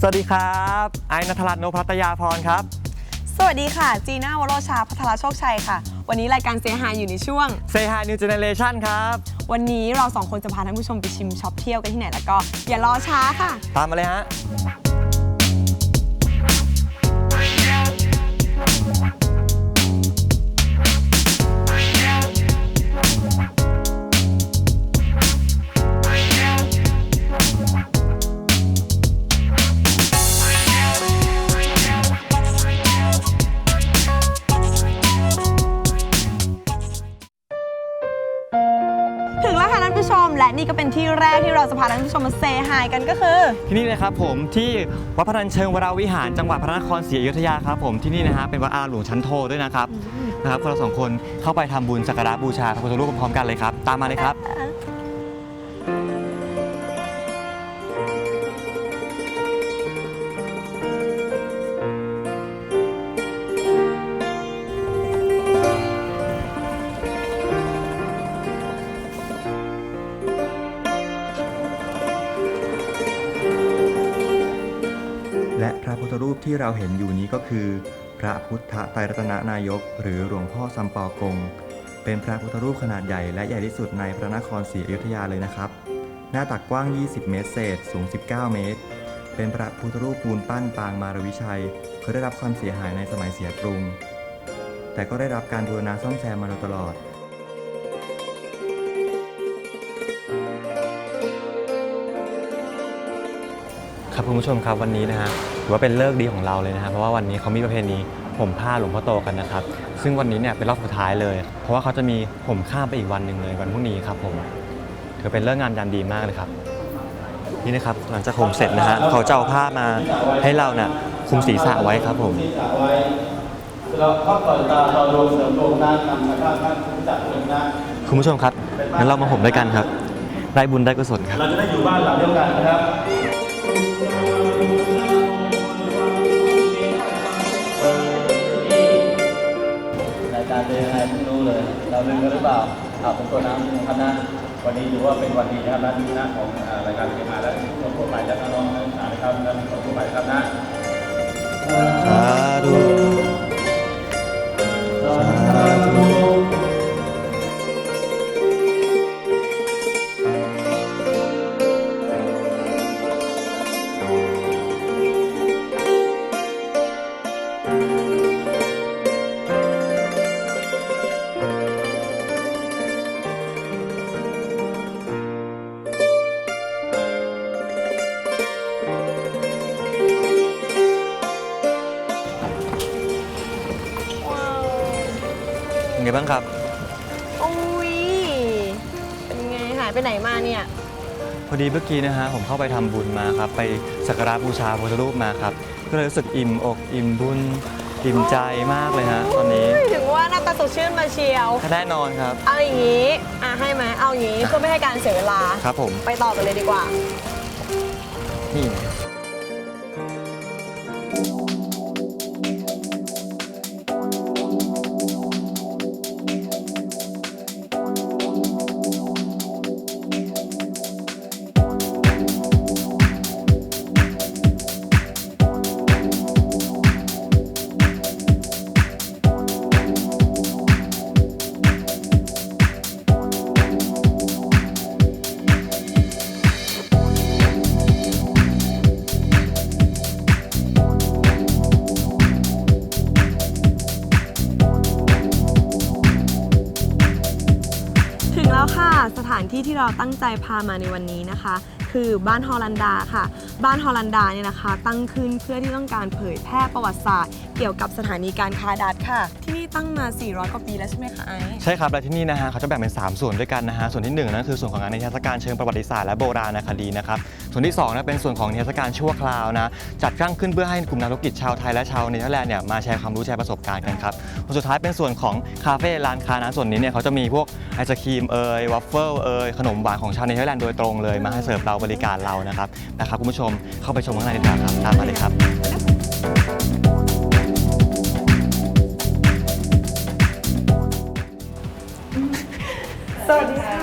สวัสดีครับไอ้นัทรัตน์โนภัตยาพรครับ สวัสดีค่ะ จีน่าวโรชาพัทรโชคชัยค่ะ วันนี้รายการเสียหายอยู่ในช่วง Say Hi New Generation ครับ วันนี้เราสองคนจะพาท่านผู้ชมไปชิมช็อปเที่ยวกันที่ไหนแล้วก็อย่ารอช้าค่ะ ตามมาเลยฮะ ที่แรกที่เราจะพาท่านผู้ชมมาเซฮายกันก็คือ ที่นี่นะครับผมที่วัดพระนัญเชิงวราวิหารจังหวัดพระนครศรีอยุธยาครับผมที่นี่นะฮะเป็นวัดอาหลวงชั้นโทด้วยนะครับนะครับเราสองคนเข้าไปทำบุญสักการะบูชาพระพุทธรูปพร้อมๆกันเลยครับ ตามมาเลยครับ ปที่เราเห็นอยู่นี้ก็คือ พระพุทธไตรรัตนนายก หรือหลวงพ่อสัมปอกง เป็นพระพุทธรูปขนาดใหญ่และใหญ่ที่สุดในพระนครศรีอยุธยาเลยนะครับ หน้าตักกว้าง 20 เมตรเศษ สูง 19 เมตร เป็นพระพุทธรูปปูนปั้นปางมารวิชัยเคยได้รับความเสียหายในสมัยเสียกรุง แต่ก็ได้รับการบูรณะซ่อมแซมมาโดยตลอด ครับคุณผู้ชมครับวันนี้นะฮะถือว่าเป็นเลิกดีของเราเลยนะครับเพราะว่าวันนี้เขามีประเพณีห่มผ้าหลวงพ่อโตกันนะครับ ซึ่งวันนี้เนี่ยเป็นรอบสุดท้ายเลย เพราะว่าเขาจะมีห่มข้ามไปอีกวันหนึ่งเลยวันพรุ่งนี้ครับผมถือเป็นเลิกงามยามดีมากเลยครับนี่นะครับหลังจากห่มเสร็จนะฮะเขาจะเอาผ้ามาให้เราเนี่ยคุมศีรษะไว้ครับผมศีรษะไว้เราทอดต่อยตาเราดวงเสริมดวงหน้านำนะครับท่านผู้จัดเองนะคุณผู้ชมครับงั้นเรามาห่มด้วยกันครับได้บุญได้กุศลครับ เราจะได้อยู่บ้านหลังเดียวกันนะครับ เป็นยังไงไม่รู้เลย เราลืมกันหรือเปล่าอาบเป็นตัวน้ำนะครับนะวันนี้ถือว่าเป็นวันดีนะครับนะที่นะของรายการเกมมาและคนทั่วไปและน้องนักศึกษานะครับและคนทั่วไปครับนะสาธุ เป็นไงบ้างครับ อุ้ยเป็นไงหายไปไหนมาเนี่ย พอดีเมื่อกี้นะฮะผมเข้าไปทำบุญมาครับ ไปสักการะบูชาพระพุทธรูปมาครับ ก็เลยรู้สึกอิ่มอกอิ่มบุญอิ่มใจมากเลยฮะตอนนี้ถึงว่าหน้าตาสดชื่นมาเชียว แน่นอนครับ เอาอย่างนี้ อะให้ไหมเอาอย่างนี้เพื่อไม่ให้การเสียเวลา ครับผม ไปต่อกันเลยดีกว่า นี่ แล้วค่ะ สถานที่ที่เราตั้งใจพามาในวันนี้นะคะ คือบ้านฮอลันดาค่ะ บ้านฮอลันดาเนี่ยนะคะ ตั้งขึ้นเพื่อที่ต้องการเผยแพร่ประวัติศาสตร์ เกี่ยวกับสถานีการค้าดัตค่ะ ที่นี่ตั้งมา 400 กว่าปีแล้วใช่ไหมคะไอซ์ใช่ครับและที่นี่นะฮะเขาจะแบ่งเป็น 3 ส่วนด้วยกันนะฮะส่วนที่1นั่นคือส่วนของงานนิทรรศการเชิงประวัติศาสตร์และโบราณคดีนะครับส่วนที่2นะเป็นส่วนของนิทรรศการชั่วคราวนะจัดตั้งขึ้นเพื่อให้กลุ่มนักธุรกิจชาวไทยและชาวเนเธอร์แลนด์เนี่ยมาแชร์ความรู้แชร์ประสบการณ์กันครับ ส่วนสุดท้ายเป็นส่วนของคาเฟ่ร้านค้านะส่วนนี้เนี่ยเขาจะมีพวกไอศครีมเอ่ยวัฟเฟิลเอ่ยขนมหวานของชาวเนเธอร์แลนด์โดยตรงเลยมาให้เสิร์ฟเราบริการเรานะครับนะครับคุณผู้ชมเข้าไปชมข้างในดีกว่าครับตามมาเลยครับสวัสดีค่ะ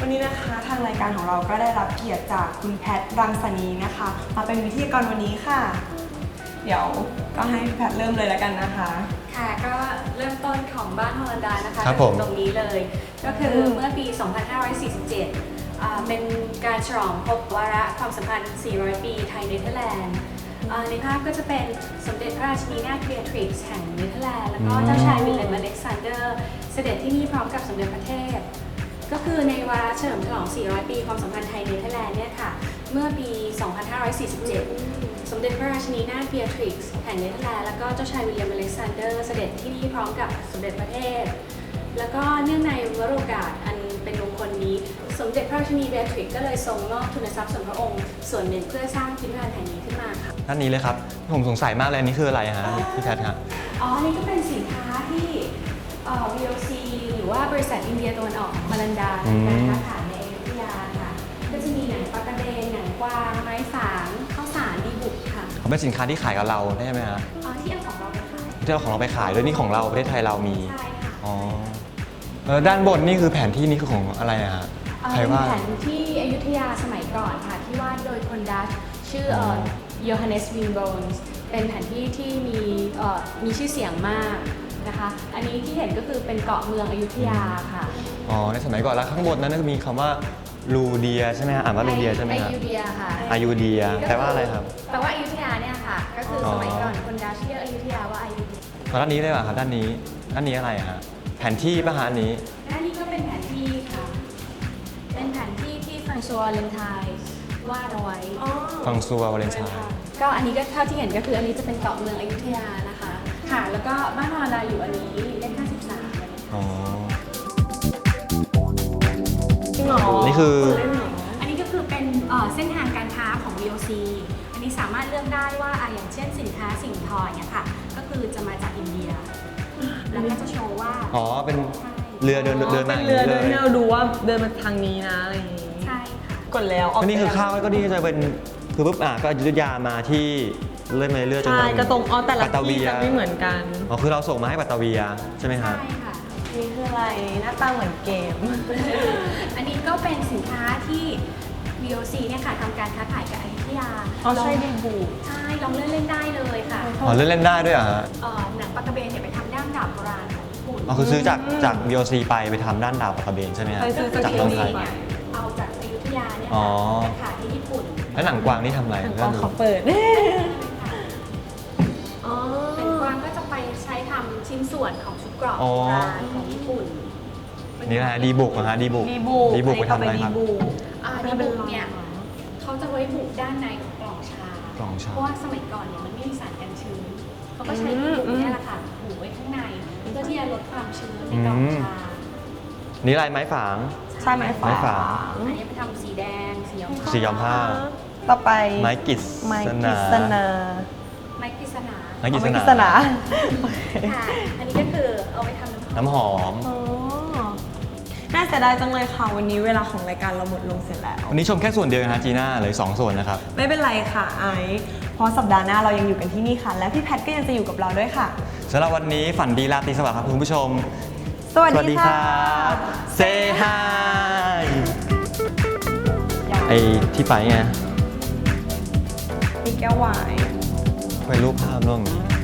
วันวันนี้นะคะทางรายการของเราก็ได้รับเกียรติจากคุณแพทรังสนีนะคะ มาเป็นวิทยากรวันนี้ค่ะ เดี๋ยวก็ให้พี่แพทเริ่มเลยแล้วกันนะคะ ค่ะก็เริ่มต้นของบ้านฮอลันดานะคะครับผมตรงนี้เลย ก็คืออืมเมื่อปี 2547อ่าเป็นการฉลองครบวาระความสัมพันธ์ 400 ปีไทยเนเธอร์แลนด์อ่าในภาพก็จะเป็นสมเด็จพระราชินีนาถเบียทริกซ์แห่งเนเธอร์แลนด์แล้วก็เจ้าชายวิลเลมอเล็กซานเดอร์ เสด็จที่นี่พร้อมกับสมเด็จพระเทพ ก็คือในวาระเฉลิมฉลอง 400 ปีความสัมพันธ์ไทยเนเธอร์แลนด์เนี่ยค่ะ เมื่อปี 2547 สมเด็จพระราชินีนาถเบียทริกซ์แห่งเนเธอร์แลนด์แล้วก็เจ้าชายวิลเลียมอเล็กซานเดอร์เสด็จที่นี่พร้อมกับสมเด็จพระเทพ แล้วก็เนื่องในวโรกาสอันเป็นมงคลนี้ สมเด็จพระราชินีเบียทริกซ์ก็เลยทรงมอบทุนทรัพย์ส่วนพระองค์ ส่วนหนึ่งเพื่อสร้างพิพิธภัณฑ์แห่งนี้ขึ้นมาค่ะ ท่านนี้เลยครับ ผมสงสัยมากเลยอันนี้คืออะไรฮะพี่แพทฮะอ๋อนี่ก็เป็นสินค้าที่เอ่อ VOC หรือว่าบริษัทอินเดียตะวันออกฮอลันดาอืมการค้าางไม้ฝางข้าวสารดีบุกค่ะเขาเป็นสินค้าที่ขายกับเราได้ไหมฮะอ๋อที่เอาของเราไปขายที่เราของเราไปขายด้วยนี่ของเราประเทศไทยเรามีใช่ค่ะอ๋อเออด้านบนนี่คือแผนที่นี่คือของอะไรอะฮะเอ่อใครเป็นว่าแผนที่อยุธยาสมัยก่อนค่ะ ที่วาดโดยคนดัชชื่ออ๋อโยฮันเนสวินโบนส์เป็นแผนที่ที่มีเอ่อมีชื่อเสียงมาก นะคะ อันนี้ที่เห็นก็คือเป็นเกาะเมืองอยุธยาค่ะอ๋อ ในสมัยก่อนแล้วข้างบนนั้นก็มีคำว่าลูเดียใช่ไหมฮะอ่านว่าลูเดียใช่ไหมอฮะยุธยาค่ะอายุเดียแปลว่าอะไรครับ แปลว่าอยุธยาเนี่ยค่ะ ก็คือออ สมัยก่อนคนดัชเรียกอยุธยาว่าอยุธยาตอนด้านนี้เลยเหรอครับด้านนี้ด้านนี้อะไรอะฮะแผนที่ป่ะฮะอันนี้และนี่ก็เป็นแผนที่ค่ะ เป็นแผนที่ที่ฟรานซัวเลนไทน์วาดเอาไว้ ฟังซัววาเลนไทน์ ก็อันนี้ก็เท่าที่เห็นก็คืออันนี้จะเป็นเกาะเมืองอยุธยานะคะ ค่ะ แล้วก็บ้านฮอลันดาอยู่อันนี้เลข53อ๋อ จริงเหรอนี่คืออันนี้ก็คือเป็นเอ่อเส้นทางการค้าของ VOC อันนี้สามารถเลือกได้ว่าอะอย่างเช่นสินค้าสิ่งทอเนี่ยค่ะ ก็คือจะมาจากอินเดีย แล้วก็จะโชว์ว่าอ๋อ เป็นเรือเดินเดินมาเป็อนย่างเรือนี้เลเดินยให้เราดูว่าเดินมาทางนี้นะอะไรอย่างงี้ใช่ค่ะ กดแล้วก็นี่คือข้าวก็นี่จะเป็นคือปุ๊บอะก็อยุธยามาที่ เลื่อนมาเรื่อยๆจนใช่ถึกระตรงอ๋อแต่ละปัตตาที่เวียจะไม่เหมือนกัน อ๋อคือเราส่งมาให้ปัตตาเวียใช่ไหมใช่ฮะค่ะ นี่คืออะไรหน้าตาเหมือนเกม อันนี้ก็เป็นสินค้าที่ VOC เนี่ยค่ะทำการค้าขายกับอยุธยาอ๋อใช่ลงดีบูใช่ลองเล่นเล่นๆได้เลยค่ะอ๋อเล่นเล่นได้ด้วยเหรอฮะ เอ่อหนังปลากระเบนเนี่ยไปทำด้ามดาบโบราณของญี่ปุ่น อ๋อคือซื้อจากจาก BOC ไปไปทำด้านดาวปัตตาเบนใช่ไหมฮะ ไปซื้อจากเมืองไทยเนี่ยเอาจากอยุธยาเนี่ยอ๋อค่ะไปขายที่ญี่ปุ่น แล้วหนังกวางนี่ทำอะไรหนังกเรื่วาองงเขาเปิดอ๋ ชิ้นส่วนของชุดเกราะอ๋อโบราณของญี่ปุ่น นี่นะฮะดีบุกนะฮะดีบุกดีบูดีบุกไปทำอะไรครับดีบูอ่าไม่ดีเป็นบุกไรเนี่ยเขาจะไว้บุกด้านในของกล่องชา กล่องชา เพราะว่าสมัยก่อนเนี่ยมันไม่มีสารกันชื้นเขาก็ใช้ดีบุกเนี่ยแหละค่ะผูกไว้ข้างในเพื่อที่จะลดความชื้นในกล่องชา นี่ลายไม้ฝางใช่ไหมไม้ฝางอันนี้ไปทำสีแดงสีย้อมสีย้อมผ้า ต่อไปไม้กิษไม้ณกิษณาไม้กฤษณา ไม้กิษไม้ณากิษณาค่ะ อันนี้ก็คือเอาไปทำน้ำหอมน้ำหอม อ๋อน่าเสียดายจังเลยค่ะวันนี้เวลาของรายการเราหมดลงเสร็จแล้ว วันนี้ชมแค่ส่วนเดียวนะฮะจีน่าเหลยสองส่วนนะครับ ไม่เป็นไรค่ะไอซ์เพราะสัปดาห์หน้าเรายังอยู่กันที่นี่ค่ะ และพี่แพทก็ยังจะอยู่กับเราด้วยค่ะ สำหรับวันนี้ฝันดีราตรีสวัสดิ์ครับคุณผู้ชมสวัสดีค่ะเซฮายไอที่ไปไง มีแก้ววาย ไปรูปภาพร่องนี้